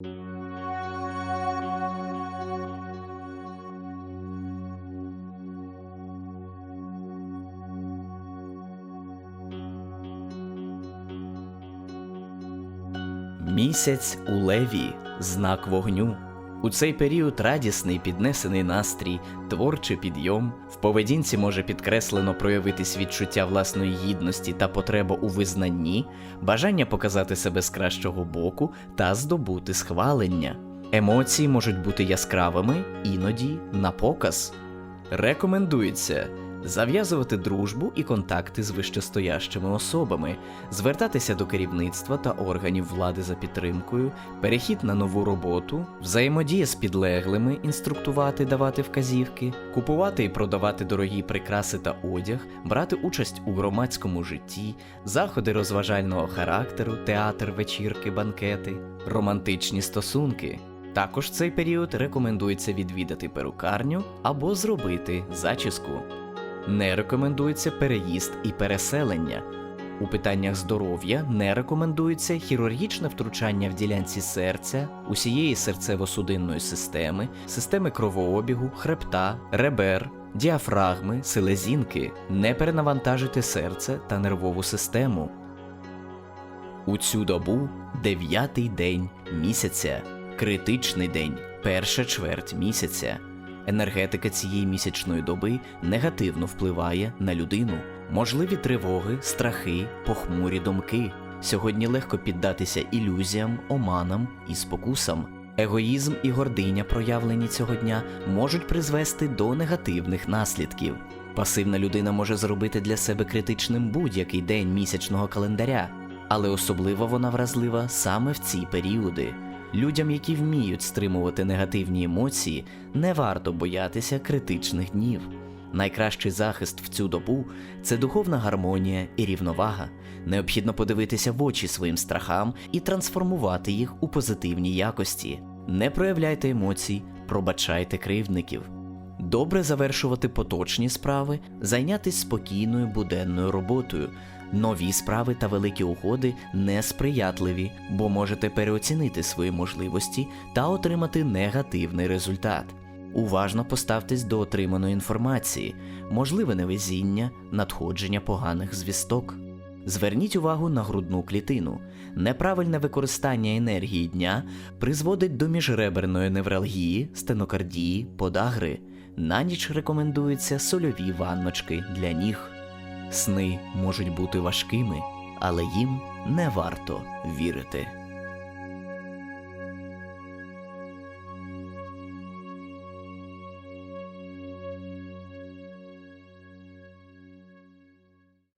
Місяць у леві знак вогню. У цей період радісний піднесений настрій, творчий підйом. В поведінці може підкреслено проявитись відчуття власної гідності та потреба у визнанні, бажання показати себе з кращого боку та здобути схвалення. Емоції можуть бути яскравими, іноді на показ. Рекомендується зав'язувати дружбу і контакти з вищестоящими особами, звертатися до керівництва та органів влади за підтримкою, перехід на нову роботу, взаємодія з підлеглими, інструктувати, давати вказівки, купувати і продавати дорогі прикраси та одяг, брати участь у громадському житті, заходи розважального характеру, театр, вечірки, банкети, романтичні стосунки. Також в цей період рекомендується відвідати перукарню або зробити зачіску. Не рекомендується переїзд і переселення. У питаннях здоров'я не рекомендується хірургічне втручання в ділянці серця, усієї серцево-судинної системи, системи кровообігу, хребта, ребер, діафрагми, селезінки, не перенавантажити серце та нервову систему. У цю добу дев'ятий день місяця, критичний день, перша чверть місяця. Енергетика цієї місячної доби негативно впливає на людину. Можливі тривоги, страхи, похмурі думки. Сьогодні легко піддатися ілюзіям, оманам і спокусам. Егоїзм і гординя, проявлені цього дня, можуть призвести до негативних наслідків. Пасивна людина може зробити для себе критичним будь-який день місячного календаря, але особливо вона вразлива саме в ці періоди. Людям, які вміють стримувати негативні емоції, не варто боятися критичних днів. Найкращий захист в цю добу це духовна гармонія і рівновага. Необхідно подивитися в очі своїм страхам і трансформувати їх у позитивні якості. Не проявляйте емоцій, пробачайте кривдників. Добре завершувати поточні справи, зайнятися спокійною буденною роботою. Нові справи та великі угоди несприятливі, бо можете переоцінити свої можливості та отримати негативний результат. Уважно поставтесь до отриманої інформації, можливе невезіння, надходження поганих звісток. Зверніть увагу на грудну клітину. Неправильне використання енергії дня призводить до міжреберної невралгії, стенокардії, подагри. На ніч рекомендуються сольові ванночки для ніг. Сни можуть бути важкими, але їм не варто вірити.